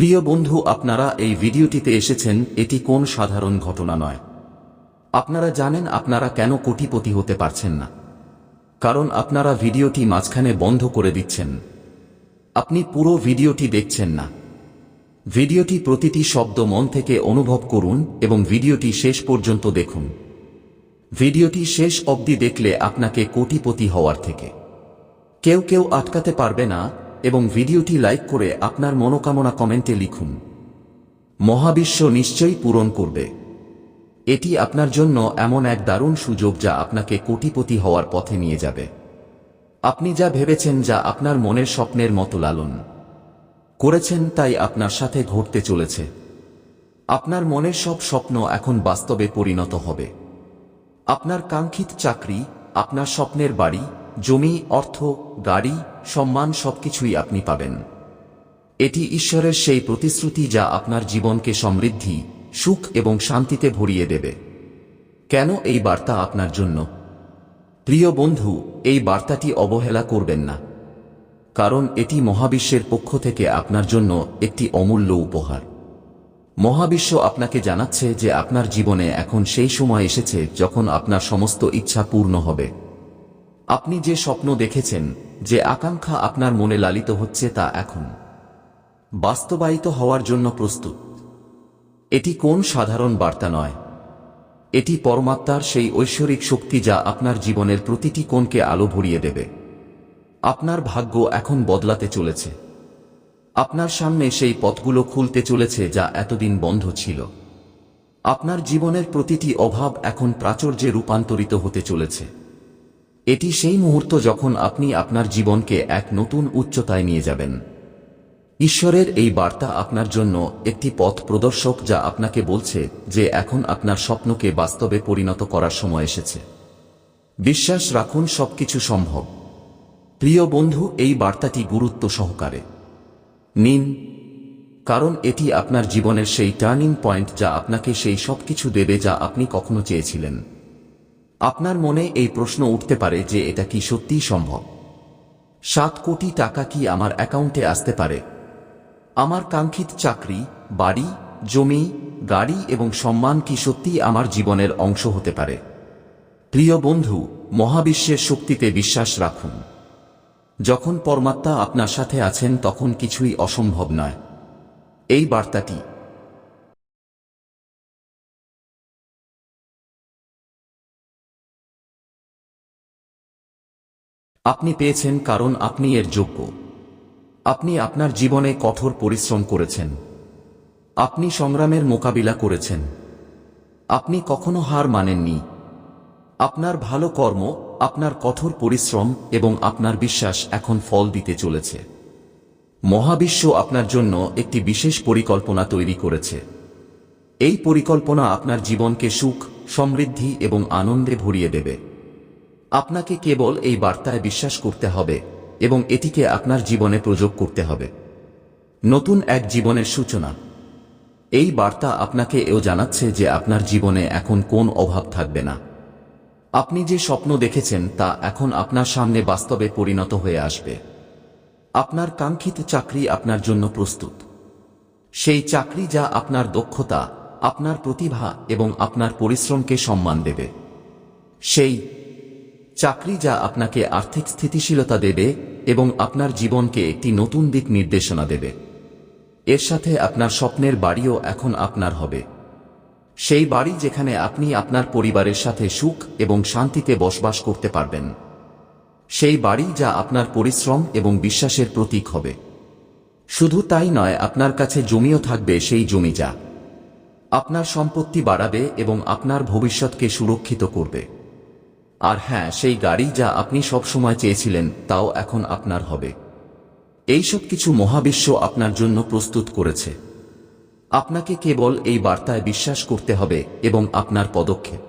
প্রিয় বন্ধু, আপনারা এই ভিডিওটিতে এসেছেন, এটি কোন সাধারণ ঘটনা নয়। আপনারা জানেন আপনারা কেন কোটিপতি হতে পারছেন না। কারণ আপনারা ভিডিওটি মাঝখানে বন্ধ করে দিচ্ছেন। আপনি পুরো ভিডিওটি দেখছেন না। ভিডিওটি প্রতিটি শব্দ মন থেকে অনুভব করুন এবং ভিডিওটি শেষ পর্যন্ত দেখুন। ভিডিওটি শেষ অবধি দেখলে আপনাকে কোটিপতি হওয়ার থেকে। কেউ কেউ আটকাতে পারবে না এবং ভিডিওটি লাইক করে আপনার মনোকামনা কমেন্টে লিখুন। মহাবিশ্ব নিশ্চয়ই পূরণ করবে। এটি আপনার জন্য এমন এক দারুণ সুযোগ যা আপনাকে কোটিপতি হওয়ার পথে নিয়ে যাবে। আপনি যা ভেবেছেন যা আপনার মনের স্বপ্নের মতো লালন। করেছেন তাই আপনার সাথে ঘটতে চলেছে। আপনার মনের সব স্বপ্ন এখন বাস্তবে পরিণত হবে। আপনার কাঙ্ক্ষিত চাকরি, আপনার স্বপ্নের বাড়ি জমি, অর্থ, গাড়ি, সম্মান সবকিছুই আপনি পাবেন। এটি ঈশ্বরের সেই প্রতিশ্রুতি যা আপনার জীবনকে সমৃদ্ধি, সুখ এবং শান্তিতে ভরিয়ে দেবে। কেন এই বার্তা আপনার জন্য? প্রিয় বন্ধু, এই বার্তাটি অবহেলা করবেন না। কারণ এটি মহাবিশ্বের পক্ষ থেকে আপনার জন্য একটি অমূল্য উপহার। মহাবিশ্ব আপনাকে জানাচ্ছে যে আপনার জীবনে এখন সেই সময় এসেছে যখন আপনার সমস্ত ইচ্ছা পূর্ণ হবে। আপনি যে স্বপ্ন দেখেছেন, যে আকাঙ্ক্ষা আপনার মনে লালিত হচ্ছে তা এখন। বাস্তবায়িত হওয়ার জন্য প্রস্তুত। এটি কোন সাধারণ বার্তা নয়। এটি পরমাত্মার সেই ঐশ্বরিক শক্তি যা আপনার জীবনের প্রতিটি কোণকে আলো ভরিয়ে দেবে। আপনার ভাগ্য এখন বদলাতে চলেছে। আপনার সামনে সেই পথগুলো খুলতে চলেছে যা এতদিন বন্ধ ছিল। আপনার জীবনের প্রতিটি অভাব এখন প্রাচুর্যে রূপান্তরিত হতে চলেছে। এটি সেই মুহূর্ত যখন আপনি আপনার জীবনকে এক নতুন উচ্চতায় নিয়ে যাবেন। ঈশ্বরের এই বার্তা আপনার জন্য একটি পথ প্রদর্শক যা আপনাকে বলছে যে এখন আপনার স্বপ্নকে বাস্তবে পরিণত করার সময় এসেছে। বিশ্বাস রাখুন, সবকিছু সম্ভব। প্রিয় বন্ধু, এই বার্তাটি গুরুত্ব সহকারে। নিন, কারণ এটি আপনার জীবনের সেই টার্নিং পয়েন্ট যা আপনাকে সেই সবকিছু দেবে যা আপনি কখনো চেয়েছিলেন। আপনার মনে এই প্রশ্ন উঠতে পারে যে এটা কি সত্যিই সম্ভব? সাত কোটি টাকা কি আমার অ্যাকাউন্টে আসতে পারে? আমার কাঙ্ক্ষিত চাকরি, বাড়ি, জমি, গাড়ি এবং সম্মান কি সত্যিই আমার জীবনের অংশ হতে পারে? প্রিয় বন্ধু, মহাবিশ্বের শক্তিতে বিশ্বাস রাখুন। যখন পরমাত্মা আপনার সাথে আছেন তখন কিছুই অসম্ভব নয়। এই বার্তাটি আপনি পেয়েছেন কারণ আপনি এর যোগ্য। আপনি আপনার জীবনে কঠোর পরিশ্রম করেছেন। আপনি সংগ্রামের মোকাবিলা করেছেন। আপনি কখনো হার মানেননি। আপনার ভালো কর্ম, আপনার কঠোর পরিশ্রম এবং আপনার বিশ্বাস এখন ফল দিতে চলেছে। মহাবিশ্ব আপনার জন্য একটি বিশেষ পরিকল্পনা তৈরি করেছে। এই পরিকল্পনা আপনার জীবনকে সুখ, সমৃদ্ধি এবং আনন্দে ভরিয়ে দেবে। আপনাকে কেবল এই বার্তায় বিশ্বাস করতে হবে এবং এটিকে আপনার জীবনে প্রয়োগ করতে হবে। নতুন এক জীবনের সূচনা। এই বার্তা আপনাকে এও জানাচ্ছে যে আপনার জীবনে এখন কোন অভাব থাকবে না। আপনি যে স্বপ্ন দেখেছেন তা এখন আপনার সামনে বাস্তবে পরিণত হয়ে আসবে। আপনার কাঙ্ক্ষিত চাকরি আপনার জন্য প্রস্তুত। সেই চাকরি যা আপনার দক্ষতা, আপনার প্রতিভা এবং আপনার পরিশ্রমকে সম্মান দেবে। সেই চাকরি যা আপনাকে আর্থিক স্থিতিশীলতা দেবে এবং আপনার জীবনকে একটি নতুন দিক নির্দেশনা দেবে। এর সাথে আপনার স্বপ্নের বাড়িও এখন আপনার হবে। সেই বাড়ি যেখানে আপনি আপনার পরিবারের সাথে সুখ এবং শান্তিতে বসবাস করতে পারবেন। সেই বাড়ি যা আপনার পরিশ্রম এবং বিশ্বাসের প্রতীক হবে। শুধু তাই নয়, আপনার কাছে জমিও থাকবে সেই জমি যা আপনার সম্পত্তি বাড়াবে এবং আপনার ভবিষ্যৎকে সুরক্ষিত করবে। আর হ্যাঁ সেই গাড়ি যা আপনি সবসময় চেয়েছিলেন, তাও এখন আপনার হবে। এইসব কিছু মহাবিশ্ব আপনার জন্য প্রস্তুত করেছে। আপনাকে কেবল এই বার্তায় বিশ্বাস করতে হবে এবং আপনার পদক্ষেপ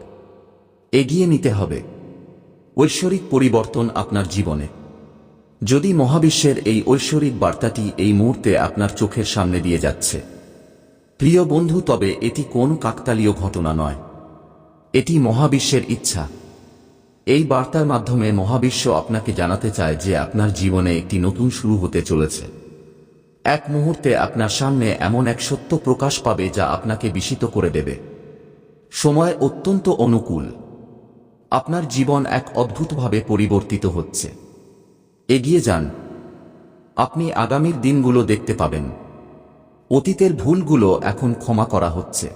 এগিয়ে নিতে হবে। ঐশ্বরিক পরিবর্তন আপনার জীবনে। যদি মহাবিশ্বের এই ঐশ্বরিক বার্তাটি এই মুহূর্তে আপনার চোখের সামনে দিয়ে যাচ্ছে। প্রিয় বন্ধু, তবে এটি কোন কাকতালীয় ঘটনা নয়। এটি মহাবিশ্বের ইচ্ছা। এই বার্তার মাধ্যমে মহাবিশ্ব আপনাকে জানাতে চায় যে আপনার জীবনে একটি নতুন শুরু হতে চলেছে। এক মুহূর্তে আপনার সামনে এমন এক সত্য প্রকাশ পাবে যা আপনাকে বিস্মিত করে দেবে। সময় অত্যন্ত অনুকূল। আপনার জীবন এক অদ্ভুতভাবে পরিবর্তিত হচ্ছে। এগিয়ে যান। আপনি আগামীর দিনগুলো দেখতে পাবেন। অতীতের ভুলগুলো এখন ক্ষমা করা হচ্ছে।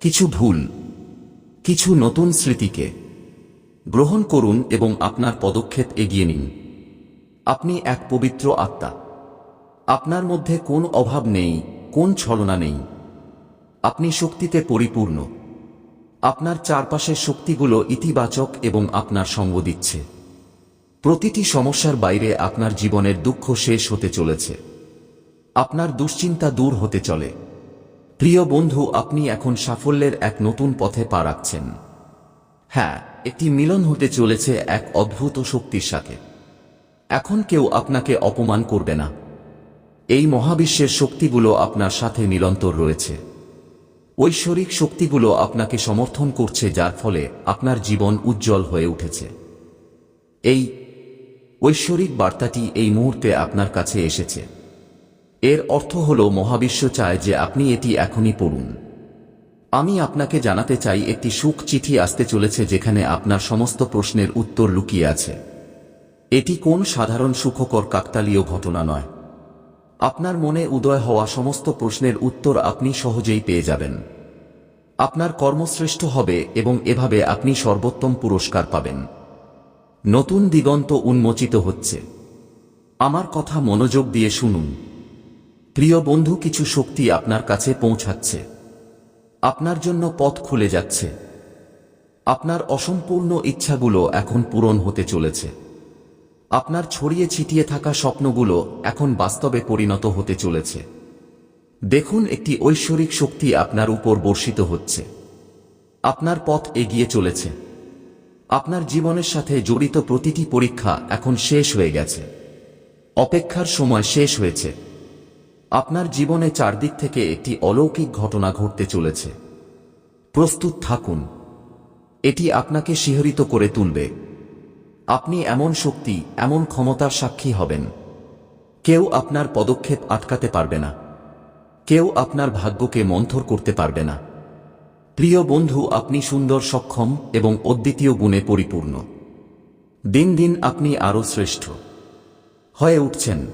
কিছু ভুল, কিছু নতুন স্মৃতিকে। গ্রহণ করুন এবং আপনার পদক্ষেপ এগিয়ে নিন। আপনি এক পবিত্র আত্মা। আপনার মধ্যে কোন অভাব নেই, কোন ছলনা নেই। আপনি শক্তিতে পরিপূর্ণ। আপনার চারপাশের শক্তিগুলো ইতিবাচক এবং আপনার সঙ্গ দিচ্ছে। প্রতিটি সমস্যার বাইরে আপনার জীবনের দুঃখ শেষ হতে চলেছে। আপনার দুশ্চিন্তা দূর হতে চলে। প্রিয় বন্ধু, আপনি এখন সাফল্যের এক নতুন পথে পা রাখছেন। হ্যাঁ একটি মিলন হতে চলেছে এক অদ্ভুত শক্তির সাথে। এখন কেউ আপনাকে অপমান করবে না। এই মহাবিশ্বের শক্তিগুলো আপনার সাথে নিরন্তর রয়েছে। ঐশ্বরিক শক্তিগুলো আপনাকে সমর্থন করছে, যার ফলে আপনার জীবন উজ্জ্বল হয়ে উঠেছে। এই ঐশ্বরিক বার্তাটি এই মুহূর্তে আপনার কাছে এসেছে। এর অর্থ হল, মহাবিশ্ব চায় যে আপনি এটি এখনই পড়ুন। আমি আপনাকে জানাতে চাই, একটি সুখ চিঠি আসতে চলেছে যেখানে আপনার সমস্ত প্রশ্নের উত্তর লুকিয়ে আছে। এটি কোন সাধারণ সুখকর কাকতালীয় ঘটনা নয়। আপনার মনে উদয় হওয়া সমস্ত প্রশ্নের উত্তর আপনি সহজেই পেয়ে যাবেন। আপনার কর্মশ্রেষ্ঠ হবে এবং এভাবে আপনি সর্বোত্তম পুরস্কার পাবেন। নতুন দিগন্ত উন্মোচিত হচ্ছে। আমার কথা মনোযোগ দিয়ে শুনুন। প্রিয় বন্ধু, কিছু শক্তি আপনার কাছে পৌঁছাচ্ছে। আপনার জন্য পথ খুলে যাচ্ছে। আপনার অসম্পূর্ণ ইচ্ছাগুলো এখন পূরণ হতে চলেছে। আপনার ছড়িয়ে ছিটিয়ে থাকা স্বপ্নগুলো এখন বাস্তবে পরিণত হতে চলেছে। দেখুন, একটি ঐশ্বরিক শক্তি আপনার উপর বর্ষিত হচ্ছে। আপনার পথ এগিয়ে চলেছে। আপনার জীবনের সাথে জড়িত প্রতিটি পরীক্ষা এখন শেষ হয়ে গেছে। অপেক্ষার সময় শেষ হয়েছে। আপনার জীবনে চারদিক থেকে একটি অলৌকিক ঘটনা ঘটতে চলেছে। প্রস্তুত থাকুন। এটি আপনাকে শিহরিত করে তুলবে। আপনি এমন শক্তি, এমন ক্ষমতার সাক্ষী হবেন। কেউ আপনার পদক্ষেপ আটকাতে পারবে না। কেউ আপনার ভাগ্যকে মন্থর করতে পারবে না। প্রিয় বন্ধু, আপনি সুন্দর, সক্ষম এবং অদ্বিতীয় গুণে পরিপূর্ণ। দিন দিন আপনি আরও শ্রেষ্ঠ হয়ে উঠছেন।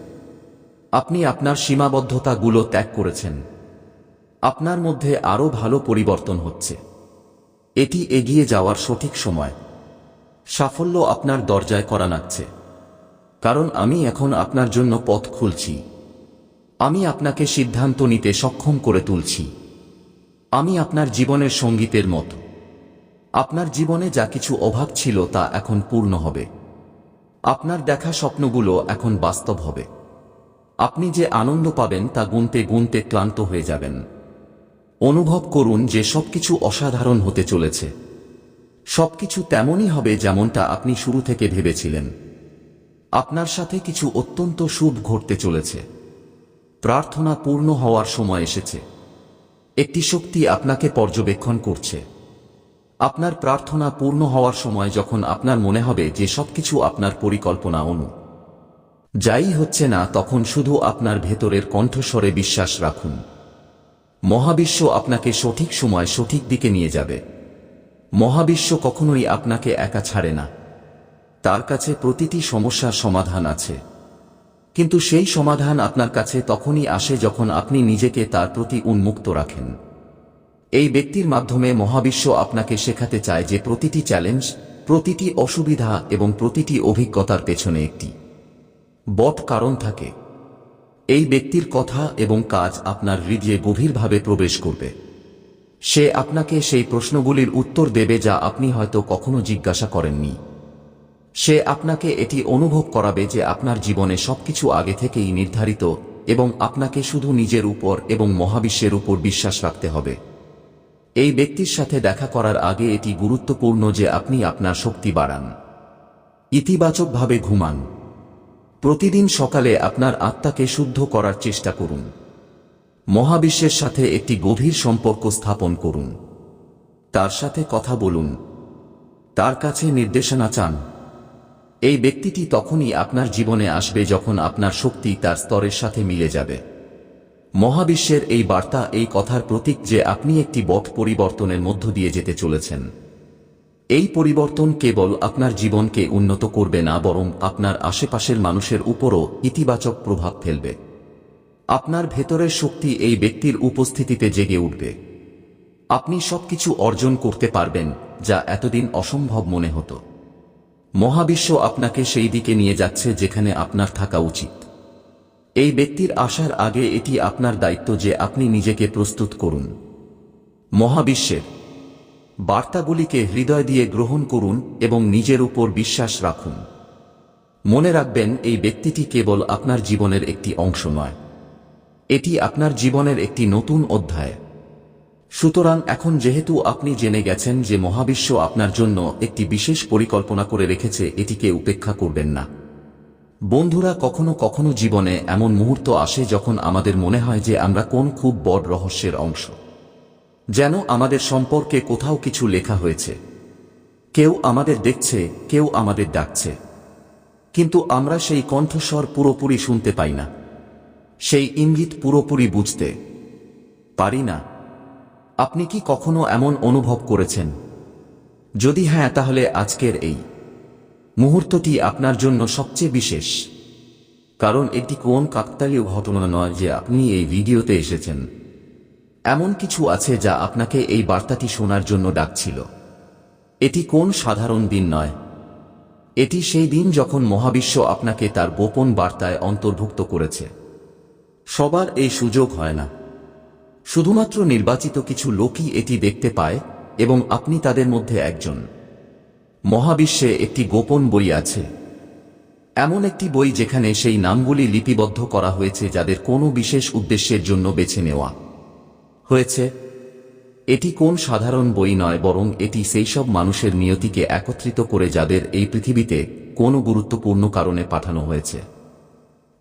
আপনি আপনার সীমাবদ্ধতাগুলো ত্যাগ করেছেন। আপনার মধ্যে আরও ভালো পরিবর্তন হচ্ছে। এটি এগিয়ে যাওয়ার সঠিক সময়। সাফল্য আপনার দরজায় করা নাচ্ছে কারণ আমি এখন আপনার জন্য পথ খুলছি। আমি আপনাকে সিদ্ধান্ত নিতে সক্ষম করে তুলছি। আমি আপনার জীবনের সঙ্গীতের মতো। আপনার জীবনে যা কিছু অভাব ছিল তা এখন পূর্ণ হবে। আপনার দেখা স্বপ্নগুলো এখন বাস্তব হবে। আপনি যে আনন্দ পাবেন তা গুনতে গুনতে ক্লান্ত হয়ে যাবেন। অনুভব করুন যে সবকিছু অসাধারণ হতে চলেছে। সবকিছু তেমনই হবে যেমনটা আপনি শুরু থেকে ভেবেছিলেন। আপনার সাথে কিছু অত্যন্ত শুভ ঘটতে চলেছে। প্রার্থনা পূর্ণ হওয়ার সময় এসেছে। একটি শক্তি আপনাকে পর্যবেক্ষণ করছে। আপনার প্রার্থনা পূর্ণ হওয়ার সময় যখন আপনার মনে হবে যে সবকিছু আপনার পরিকল্পনা অনু যাই হচ্ছে না, তখন শুধু আপনার ভেতরের কণ্ঠস্বরে বিশ্বাস রাখুন। মহাবিশ্ব আপনাকে সঠিক সময় সঠিক দিকে নিয়ে যাবে। মহাবিশ্ব কখনোই আপনাকে একা ছাড়ে না। তার কাছে প্রতিটি সমস্যার সমাধান আছে। কিন্তু সেই সমাধান আপনার কাছে তখনই আসে যখন আপনি নিজেকে তার প্রতি উন্মুক্ত রাখেন। এই ব্যক্তির মাধ্যমে মহাবিশ্ব আপনাকে শেখাতে চায় যে প্রতিটি চ্যালেঞ্জ, প্রতিটি অসুবিধা এবং প্রতিটি অভিজ্ঞতার পেছনে একটি। বট কারণ থাকে। এই ব্যক্তির কথা এবং কাজ আপনার হৃদয়ে গভীরভাবে প্রবেশ করবে। সে আপনাকে সেই প্রশ্নগুলির উত্তর দেবে যা আপনি হয়তো কখনো জিজ্ঞাসা করেননি। সে আপনাকে এটি অনুভব করাবে যে আপনার জীবনে সবকিছু আগে থেকেই নির্ধারিত এবং আপনাকে শুধু নিজের উপর এবং মহাবিশ্বের উপর বিশ্বাস রাখতে হবে। এই ব্যক্তির সাথে দেখা করার আগে এটি গুরুত্বপূর্ণ যে আপনি আপনার শক্তি বাড়ান। ইতিবাচকভাবে ঘুমান। প্রতিদিন সকালে আপনার আত্মাকে শুদ্ধ করার চেষ্টা করুন। মহাবিশ্বের সাথে একটি গভীর সম্পর্ক স্থাপন করুন। তার সাথে কথা বলুন। তার কাছে নির্দেশনা চান। এই ব্যক্তিটি তখনই আপনার জীবনে আসবে যখন আপনার শক্তি তার স্তরের সাথে মিলে যাবে। মহাবিশ্বের এই বার্তা, এই কথার প্রতীক যে আপনি একটি বট পরিবর্তনের মধ্য দিয়ে যেতে চলেছেন। এই পরিবর্তন কেবল আপনার জীবনকে উন্নত করবে না, বরং আপনার আশেপাশের মানুষের উপরও ইতিবাচক প্রভাব ফেলবে। আপনার ভেতরের শক্তি এই ব্যক্তির উপস্থিতিতে জেগে উঠবে। আপনি সবকিছু অর্জন করতে পারবেন, যা এতদিন অসম্ভব মনে হতো। মহাবিশ্ব আপনাকে সেই দিকে নিয়ে যাচ্ছে যেখানে আপনার থাকা উচিত। এই ব্যক্তির আসার আগে এটি আপনার দায়িত্ব যে আপনি নিজেকে প্রস্তুত করুন। মহাবিশ্বের বার্তাগুলিকে হৃদয় দিয়ে গ্রহণ করুন এবং নিজের উপর বিশ্বাস রাখুন। মনে রাখবেন, এই ব্যক্তিটি কেবল আপনার জীবনের একটি অংশ নয়। এটি আপনার জীবনের একটি নতুন অধ্যায়। সুতরাং এখন যেহেতু আপনি জেনে গেছেন যে মহাবিশ্ব আপনার জন্য একটি বিশেষ পরিকল্পনা করে রেখেছে, এটিকে উপেক্ষা করবেন না। বন্ধুরা, কখনো কখনো জীবনে এমন মুহূর্ত আসে যখন আমাদের মনে হয় যে আমরা কোন খুব বড় রহস্যের অংশ। যেন আমাদের সম্পর্কে কোথাও কিছু লেখা হয়েছে। কেউ আমাদের দেখছে, কেউ আমাদের ডাকছে। কিন্তু আমরা সেই কণ্ঠস্বর পুরোপুরি শুনতে পাই না। সেই ইঙ্গিত পুরোপুরি বুঝতে পারি না। আপনি কি কখনো এমন অনুভব করেছেন? যদি হ্যাঁ তাহলে আজকের এই মুহূর্তটি আপনার জন্য সবচেয়ে বিশেষ। কারণ এটি কোন কাকতালীয় ঘটনা নয় যে আপনি এই ভিডিওতে এসেছেন। এমন কিছু আছে যা আপনাকে এই বার্তাটি শোনার জন্য ডাকছিল। এটি কোন সাধারণ দিন নয়। এটি সেই দিন যখন মহাবিশ্ব আপনাকে তার গোপন বার্তায় অন্তর্ভুক্ত করেছে। সবার এই সুযোগ হয় না। শুধুমাত্র নির্বাচিত কিছু লোকই এটি দেখতে পায় এবং আপনি তাদের মধ্যে একজন। মহাবিশ্বে একটি গোপন বই আছে। এমন একটি বই যেখানে সেই নামগুলি লিপিবদ্ধ করা হয়েছে যাদের কোনো বিশেষ উদ্দেশ্যের জন্য বেছে নেওয়া। হয়েছে? এটি কোন সাধারণ বই নয়, বরং এটি সেই সব মানুষের নিয়তিকে একত্রিত করে যাদের এই পৃথিবীতে কোনো গুরুত্বপূর্ণ কারণে পাঠানো হয়েছে।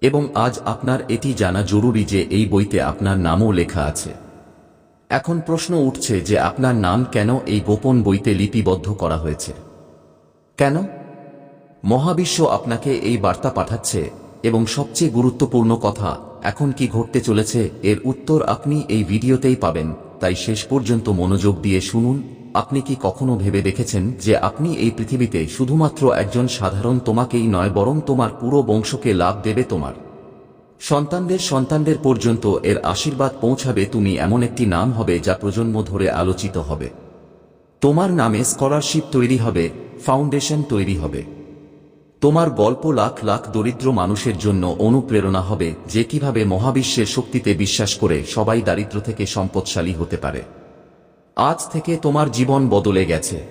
এবং আজ আপনার এটি জানা জরুরি যে এই বইতে আপনার নামও লেখা আছে। এখন প্রশ্ন উঠছে যে আপনার নাম কেন এই গোপন বইতে লিপিবদ্ধ করা হয়েছে? কেন? মহাবিশ্ব আপনাকে এই বার্তা পাঠাচ্ছে, এবং সবচেয়ে গুরুত্বপূর্ণ কথা এখন কি ঘটতে চলেছে? এর উত্তর আপনি এই ভিডিওতেই পাবেন। তাই শেষ পর্যন্ত মনোযোগ দিয়ে শুনুন। আপনি কি কখনো ভেবে দেখেছেন যে আপনি এই পৃথিবীতে শুধুমাত্র একজন সাধারণ তোমাকেই নয়, বরং তোমার পুরো বংশকে লাভ দেবে তোমার? সন্তানদের সন্তানদের পর্যন্ত এর আশীর্বাদ পৌঁছাবে তুমি এমন একটি নাম হবে যা প্রজন্ম ধরে আলোচিত হবে। তোমার নামে স্কলারশিপ তৈরি হবে, ফাউন্ডেশন তৈরি হবে। তোমার গল্প লাখ লাখ দরিদ্র মানুষের জন্য অনুপ্রেরণা হবে, যে কীভাবে মহাবিশ্বের শক্তিতে বিশ্বাস করে সবাই দারিদ্র থেকে সম্পদশালী হতে পারে। আজ থেকে তোমার জীবন বদলে গেছে।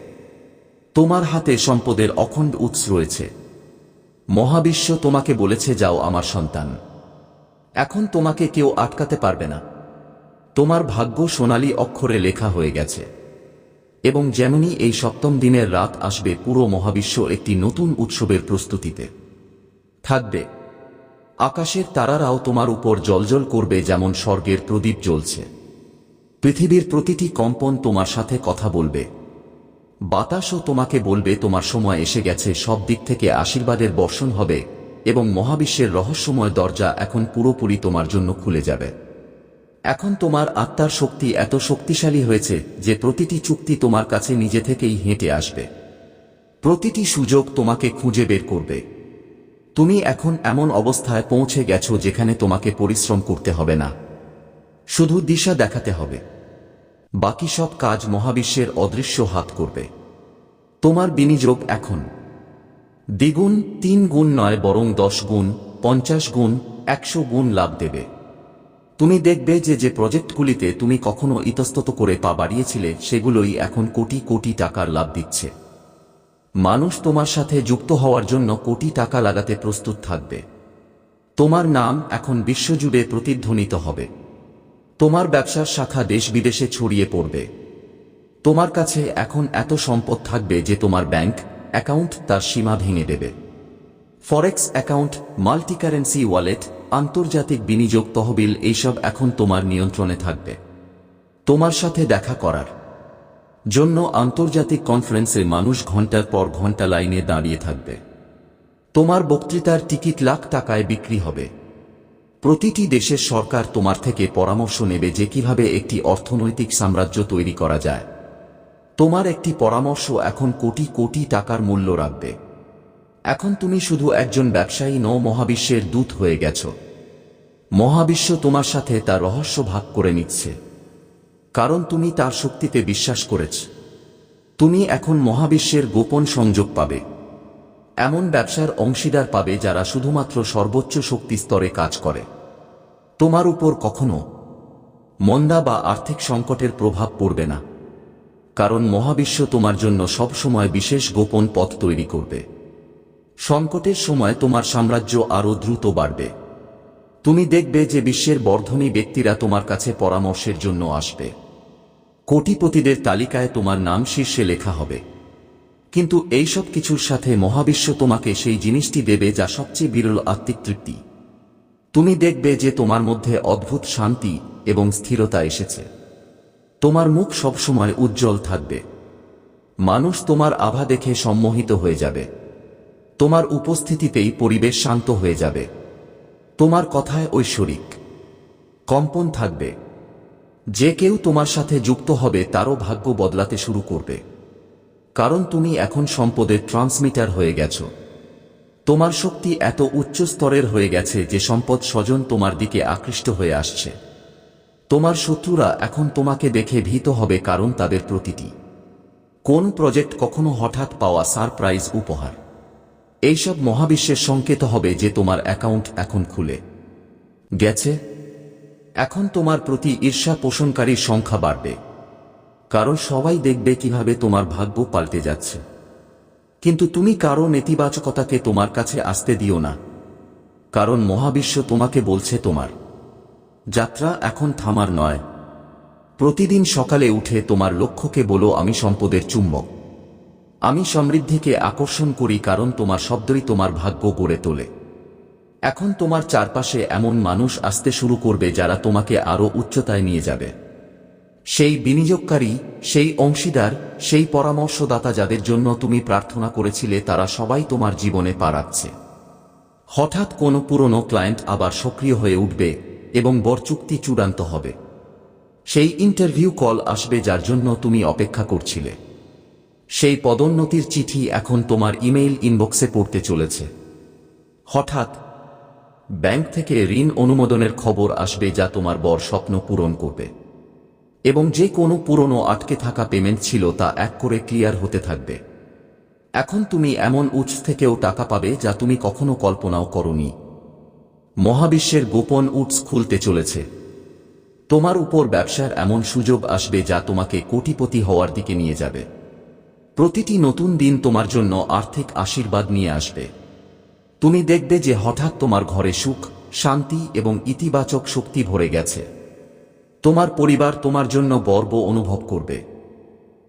তোমার হাতে সম্পদের অখণ্ড উৎস রয়েছে। মহাবিশ্ব তোমাকে বলেছে, যাও আমার সন্তান। এখন তোমাকে কেউ আটকাতে পারবে না। তোমার ভাগ্য সোনালী অক্ষরে লেখা হয়ে গেছে। এবং যেমনি এই সপ্তম দিনের রাত আসবে পুরো মহাবিশ্ব একটি নতুন উৎসবের প্রস্তুতিতে। থাকবে। আকাশের তারারাও তোমার উপর জলজল করবে যেমন স্বর্গের প্রদীপ জ্বলছে। পৃথিবীর প্রতিটি কম্পন তোমার সাথে কথা বলবে। বাতাসও তোমাকে বলবে তোমার সময় এসে গেছে, সব দিক থেকে আশীর্বাদের বর্ষণ হবে এবং মহাবিশ্বের রহস্যময় দরজা এখন পুরোপুরি তোমার জন্য খুলে যাবে। এখন তোমার আত্মার শক্তি এত শক্তিশালী হয়েছে যে প্রতিটি চুক্তি তোমার কাছে নিজে থেকেই হেঁটে আসবে। প্রতিটি সুযোগ তোমাকে খুঁজে বের করবে। তুমি এখন এমন অবস্থায় পৌঁছে গেছো যেখানে তোমাকে পরিশ্রম করতে হবে না। শুধু দিশা দেখাতে হবে। বাকি সব কাজ মহাবিশ্বের অদৃশ্য হাত করবে। তোমার বিনিয়োগ এখন। দ্বিগুণ তিন গুণ নয় বরং দশ গুণ, পঞ্চাশ গুণ, একশো গুণ লাভ দেবে। তুমি দেখবে যে যে প্রজেক্টগুলিতে তুমি কখনো ইতস্তত করে পা বাড়িয়েছিলে, সেগুলোই এখন কোটি কোটি টাকার লাভ দিচ্ছে। মানুষ তোমার সাথে যুক্ত হওয়ার জন্য কোটি টাকা লাগাতে প্রস্তুত থাকবে। তোমার নাম এখন বিশ্বজুড়ে প্রতিধ্বনিত হবে। তোমার ব্যবসার শাখা দেশ বিদেশে ছড়িয়ে পড়বে। তোমার কাছে এখন এত সম্পদ থাকবে যে তোমার ব্যাংক অ্যাকাউন্ট তার সীমা ভেঙে দেবে। ফরেক্স অ্যাকাউন্ট, মাল্টিকারেন্সি ওয়ালেট আন্তর্জাতিক বিনিয়োগ তহবিল এইসব এখন তোমার নিয়ন্ত্রণে থাকবে। তোমার সাথে দেখা করার জন্য আন্তর্জাতিক কনফারেন্সে মানুষ ঘণ্টার পর ঘণ্টা লাইনে দাঁড়িয়ে থাকবে। তোমার বক্তৃতার টিকিট লাখ টাকায় বিক্রি হবে। প্রতিটি দেশের সরকার তোমার থেকে পরামর্শ নেবে যে কীভাবে একটি অর্থনৈতিক সাম্রাজ্য তৈরি করা যায়। তোমার একটি পরামর্শ এখন কোটি কোটি টাকার মূল্য রাখবে। এখন তুমি শুধু একজন ব্যবসায়ী নও, মহাবিশ্বের দূত হয়ে গেছ। মহাবিশ্ব তোমার সাথে তার রহস্য ভাগ করে নিচ্ছে। কারণ তুমি তার শক্তিতে বিশ্বাস করেছ। তুমি এখন মহাবিশ্বের গোপন সংযোগ পাবে। এমন ব্যবসার অংশীদার পাবে যারা শুধুমাত্র সর্বোচ্চ শক্তি স্তরে কাজ করে। তোমার উপর কখনো মন্দা বা আর্থিক সংকটের প্রভাব পড়বে না। কারণ মহাবিশ্ব তোমার জন্য সবসময় বিশেষ গোপন পথ তৈরি করবে। সংকটের সময় তোমার সাম্রাজ্য আরও দ্রুত বাড়বে। তুমি দেখবে যে বিশ্বের বর্ধনী ব্যক্তিরা তোমার কাছে পরামর্শের জন্য আসবে। কোটিপতিদের তালিকায় তোমার নাম শীর্ষে লেখা হবে। কিন্তু এইসব কিছুর সাথে মহাবিশ্ব তোমাকে সেই জিনিসটি দেবে যা সবচেয়ে বিরল আত্মিক তৃপ্তি। তুমি দেখবে যে তোমার মধ্যে অদ্ভুত শান্তি এবং স্থিরতা এসেছে। তোমার মুখ সবসময় উজ্জ্বল থাকবে। মানুষ তোমার আভা দেখে সম্মোহিত হয়ে যাবে। তোমার উপস্থিতিতেই পরিবেশ শান্ত হয়ে যাবে। তোমার কথায় ঐশ্বরিক। কম্পন থাকবে। যে কেউ তোমার সাথে যুক্ত হবে তারও ভাগ্য বদলাতে শুরু করবে। কারণ তুমি এখন সম্পদের ট্রান্সমিটার হয়ে গেছো। তোমার শক্তি এত উচ্চ স্তরের হয়ে গেছে যে সম্পদ স্বজন তোমার দিকে আকৃষ্ট হয়ে আসছে। তোমার শত্রুরা এখন তোমাকে দেখে ভীত হবে কারণ তাদের প্রতিটি। কোন প্রজেক্ট কখনো হঠাৎ পাওয়া সারপ্রাইজ উপহার। এইসব মহাবিশ্বের সংকেত হবে যে তোমার অ্যাকাউন্ট এখন খুলে। গেছে? এখন তোমার প্রতি ঈর্ষা পোষণকারীর সংখ্যা বাড়বে। কারণ সবাই দেখবে কীভাবে তোমার ভাগ্য পাল্টে যাচ্ছে। কিন্তু তুমি কারও নেতিবাচকতাকে তোমার কাছে আসতে দিও না। কারণ মহাবিশ্ব তোমাকে বলছে তোমার। যাত্রা এখন থামার নয়। প্রতিদিন সকালে উঠে তোমার লক্ষ্যকে বলো, আমি সম্পদের চুম্বক। আমি সমৃদ্ধিকে আকর্ষণ করি কারণ তোমার শব্দই তোমার ভাগ্য গড়ে তোলে। এখন তোমার চারপাশে এমন মানুষ আসতে শুরু করবে যারা তোমাকে আরও উচ্চতায় নিয়ে যাবে। সেই বিনিয়োগকারী, সেই অংশীদার, সেই পরামর্শদাতা যাদের জন্য তুমি প্রার্থনা করেছিলে, তারা সবাই তোমার জীবনে পা রাখছে। হঠাৎ কোনো পুরনো ক্লায়েন্ট আবার সক্রিয় হয়ে উঠবে এবং বর চুক্তি চূড়ান্ত হবে। সেই ইন্টারভিউ কল আসবে যার জন্য তুমি অপেক্ষা করছিলে। সেই পদোন্নতির চিঠি এখন তোমার ইমেইল ইনবক্সে পড়তে চলেছে। হঠাৎ, ব্যাংক থেকে ঋণ অনুমোদনের খবর আসবে যা তোমার বর স্বপ্ন পূরণ করবে। এবং যে কোনো পুরনো আটকে থাকা পেমেন্ট ছিল তা এক করে ক্লিয়ার হতে থাকবে। এখন তুমি এমন উৎস থেকেও টাকা পাবে যা তুমি কখনো কল্পনাও করনি। মহাবিশ্বের গোপন উৎস খুলতে চলেছে। তোমার উপর ব্যবসার এমন সুযোগ আসবে যা তোমাকে কোটিপতি হওয়ার দিকে নিয়ে যাবে। প্রতিটি নতুন দিন তোমার জন্য আর্থিক আশীর্বাদ নিয়ে আসবে। তুমি দেখবে যে হঠাৎ তোমার ঘরে সুখ, শান্তি এবং ইতিবাচক শক্তি ভরে গেছে। তোমার পরিবার তোমার জন্য গর্ব অনুভব করবে।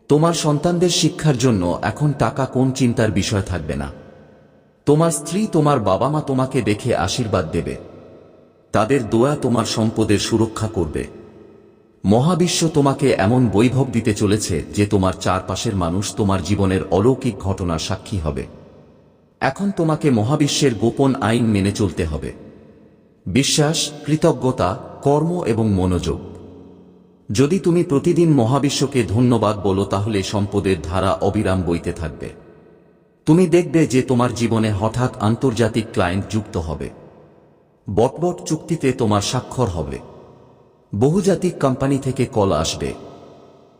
তোমার সন্তানদের শিক্ষার জন্য এখন টাকা কোন চিন্তার বিষয় থাকবে না। তোমার স্ত্রী তোমার বাবা মা তোমাকে দেখে আশীর্বাদ দেবে। তাদের দোয়া তোমার সম্পদের সুরক্ষা করবে। মহাবিশ্ব তোমাকে এমন বৈভব দিতে চলেছে যে তোমার চারপাশের মানুষ তোমার জীবনের অলৌকিক ঘটনার সাক্ষী হবে। এখন তোমাকে মহাবিশ্বের গোপন আইন মেনে চলতে হবে। বিশ্বাস, কৃতজ্ঞতা, কর্ম এবং মনোযোগ। যদি তুমি প্রতিদিন মহাবিশ্বকে ধন্যবাদ বলো, তাহলে সম্পদের ধারা অবিরাম বইতে থাকবে। তুমি দেখবে যে তোমার জীবনে হঠাৎ আন্তর্জাতিক ক্লায়েন্ট যুক্ত হবে। বটবট চুক্তিতে তোমার স্বাক্ষর হবে। বহুজাতিক কোম্পানি থেকে কল আসবে।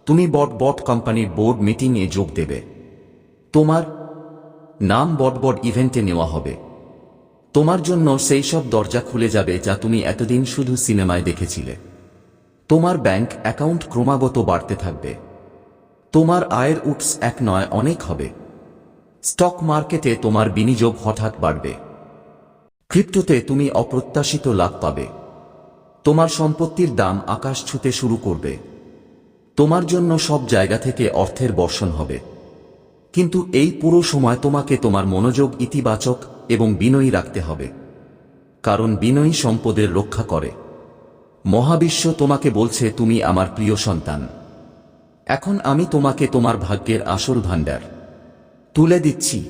তুমি বট বট কোম্পানির বোর্ড মিটিংয়ে যোগ দেবে। তোমার নাম বট বট ইভেন্টে নেওয়া হবে। তোমার জন্য সেই সব দরজা খুলে যাবে যা তুমি এতদিন শুধু সিনেমায় দেখেছিলে। তোমার ব্যাংক অ্যাকাউন্ট ক্রমাগত বাড়তে থাকবে। তোমার আয়ের উৎস এক নয় অনেক হবে। স্টক মার্কেটে তোমার বিনিয়োগ হঠাৎ বাড়বে। ক্রিপ্টোতে তুমি অপ্রত্যাশিত লাভ পাবে। তোমার সম্পত্তির দাম আকাশ ছুতে শুরু করবে। তোমার জন্য সব জায়গা থেকে অর্থের বর্ষণ হবে। কিন্তু এই পুরো সময় তোমাকে তোমার মনোযোগ ইতিবাচক এবং বিনয়ী রাখতে হবে। কারণ বিনয়ী সম্পদের রক্ষা করে। মহাবিশ্ব তোমাকে বলছে, তুমি আমার প্রিয় সন্তান। এখন আমি তোমাকে তোমার ভাগ্যের আসল ভাণ্ডার তুলে দিচ্ছি।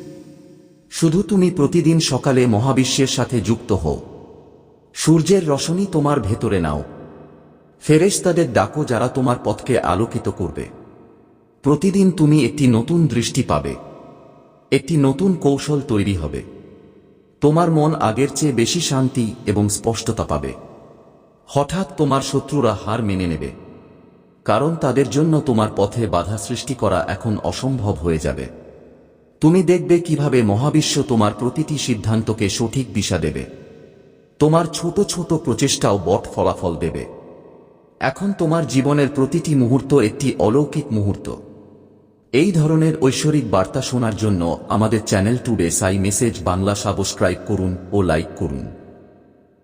শুধু তুমি প্রতিদিন সকালে মহাবিশ্বের সাথে যুক্ত হও। সূর্যের রশনি তোমার ভেতরে নাও। ফেরেশতাদের ডাকো যারা তোমার পথকে আলোকিত করবে। প্রতিদিন তুমি একটি নতুন দৃষ্টি পাবে। একটি নতুন কৌশল তৈরি হবে। তোমার মন আগের চেয়ে বেশি শান্তি এবং স্পষ্টতা পাবে। হঠাৎ তোমার শত্রুরা হার মেনে নেবে। কারণ তাদের জন্য তোমার পথে বাধা সৃষ্টি করা এখন অসম্ভব হয়ে যাবে। তুমি দেখবে কীভাবে মহাবিশ্ব তোমার প্রতিটি সিদ্ধান্তকে সঠিক দিশা দেবে। তোমার ছোট ছোট প্রচেষ্টাও বট ফলাফল দেবে। এখন তোমার জীবনের প্রতিটি মুহূর্ত একটি অলৌকিক মুহূর্ত। এই ধরনের ঐশ্বরিক বার্তা শোনার জন্য আমাদের চ্যানেল টুডে সাই মেসেজ বাংলা সাবস্ক্রাইব করুন ও লাইক করুন।